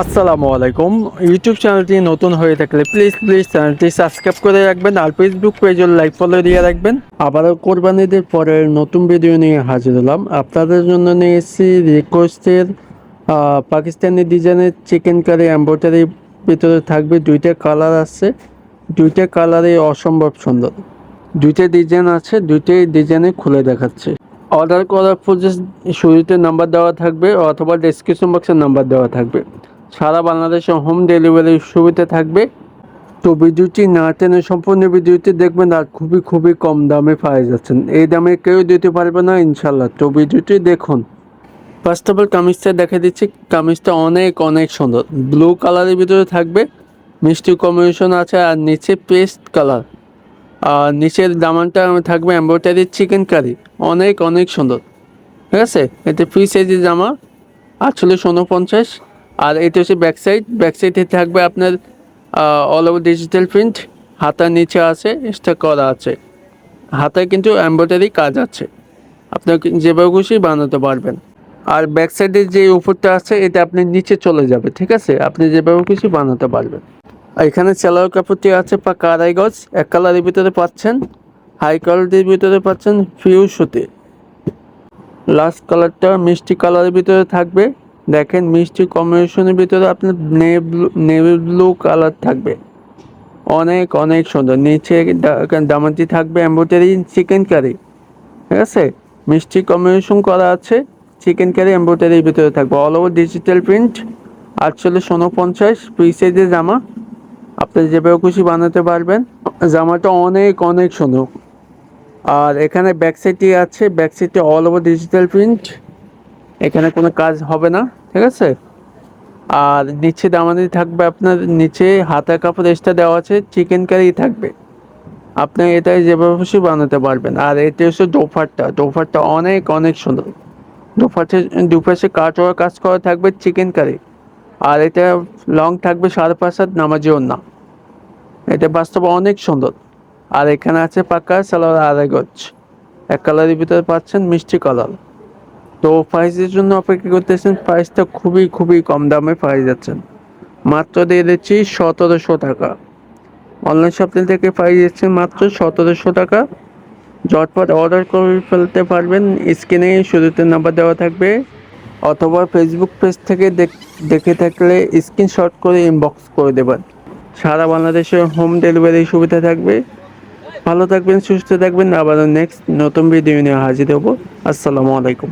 আসসালামু আলাইকুম। ইউটিউব চ্যানেলটি নতুন হয়ে থাকলে প্লিজ প্লিজ চ্যানেলটি সাবস্ক্রাইব করে রাখবেন আর ফেসবুক পেজে লাইক ফলো দিয়ে রাখবেন। আবারও কোরবানিদের পরের নতুন ভিডিও নিয়ে হাজির হলাম। আপনাদের জন্য নিয়ে এসেছি রিকোয়েস্টের পাকিস্তানি ডিজাইনের চিকেন কারি এম্ব্রয়ডারি ভিতরে থাকবে দুইটা কালার আছে। দুইটা কালারই অসম্ভব সুন্দর। দুইটা ডিজাইন আছে, দুইটাই ডিজাইনে খুলে দেখাচ্ছে। অর্ডার করার পর যে শুরুতে নাম্বার দেওয়া থাকবে অথবা ডেসক্রিপশন বক্সের নাম্বার দেওয়া থাকবে। সারা বাংলাদেশে হোম ডেলিভারির সুবিধা থাকবে। তো ভিডিওটি না টেনে সম্পূর্ণ ভিডিওটি দেখবেন আর খুবই খুবই কম দামে পাওয়া যাচ্ছেন এই দামে কেউ দিতে পারবে না ইনশাল্লাহ তো ভিডিওটি দেখুন। ফার্স্ট অফ অল কামিজটা দেখে দিচ্ছি। কামিজটা অনেক অনেক সুন্দর। ব্লু কালারের ভিতরে থাকবে। মিষ্টি কম্বিনেশন আছে আর নিচে পেস্ট কালার আর নিচের দামানটা থাকবে এম্ব্রয়ডারি চিকেন কারি অনেক অনেক সুন্দর। ঠিক আছে? এতে ফ্রি সাইজের জামা। আটচল্লিশ উনপঞ্চাশ আর এটা হচ্ছে ব্যাক সাইড ব্যাক সাইডে থাকবে আপনার অল ওভার ডিজিটাল প্রিন্ট হাতার নিচে আছে এক্সট্রা করা আছে। হাতায় কিন্তু এম্ব্রয়ডারি কাজ আছে। আপনার যেভাবে খুশি বানাতে পারবেন। আর ব্যাক সাইডে যে উপরটা আছে, এটা আপনি নিচে চলে যাবে, ঠিক আছে? আপনি যেভাবে খুশি বানাতে পারবেন। আর এখানে সেলার কাপড়টি আছে পাকা আড়াই গজ, এক কালারের ভিতরে পাচ্ছেন হাই কোয়ালিটির ভিতরে পাচ্ছেন ফিউ সুতে। লাস্ট কালারটা মিষ্টি কালারের ভিতরে থাকবে। দেখেন মিষ্টি কম্বিনেশনের ভিতরে আপনার নেভি ব্লু কালার থাকবে। অনেক অনেক সুন্দর। নিচে দা- দামাটি থাকবে এম্ব্রয়ডারি চিকেন কারি। ঠিক আছে? মিষ্টি কম্বিনেশন করা আছে, চিকেন কারি এম্ব্রয়ডারির ভিতরে থাকবে। অল ওভার ডিজিটাল প্রিন্ট আটচল্লিশ উনপঞ্চাশ ফ্রি সাইজের জামা। আপনি যেভাবে খুশি বানাতে পারবেন। জামাটা অনেক অনেক সুন্দর। আর এখানে ব্যাক সাইডটি আছে। ব্যাক সাইডটি অল ওভার ডিজিটাল প্রিন্ট এখানে কোনো কাজ হবে না। ঠিক আছে? আর নিচে দামানি থাকবে আপনার, নিচে হাতা কাপড় এক্সট্রা দেওয়া আছে চিকেন কারি থাকবে। আপনি এটা যেভাবে খুশি বানাতে পারবেন। আর এটা হচ্ছে দোফারটা দোফারটা অনেক অনেক সুন্দর। দোফারটা দুপাশে কাটোয়া কাজ করা থাকবে চিকেন কারি আর এটা লং থাকবে সাড়ে পাঁচ হাত, নামাজিও না। এটা বাস্তবে অনেক সুন্দর। আর এখানে আছে পাকা সালোয়ার আড়াই গজ। এক কালারের ভিতরে পাচ্ছেন মিষ্টি কালার তো প্রাইসের জন্য অপেক্ষা করতেছেন প্রাইসটা খুবই খুবই কম দামে পাই যাচ্ছেন মাত্র দিয়ে দিচ্ছি সতেরোশো টাকা। অনলাইন শপিং থেকে পাই যাচ্ছে মাত্র সতেরোশো টাকা। ঝটপট অর্ডার করে ফেলতে পারবেন। স্ক্রিনে শুরুতে নাম্বার দেওয়া থাকবে। অথবা ফেসবুক পেজ থেকে দেখ- থাকলে স্ক্রিনশট করে ইনবক্স করে দেবেন। সারা বাংলাদেশে হোম ডেলিভারি সুবিধা থাকবে। ভালো থাকবেন, সুস্থ থাকবেন। আবার নেক্সট নতুন ভিডিও নিয়ে হাজির হব। আসসালামু আলাইকুম।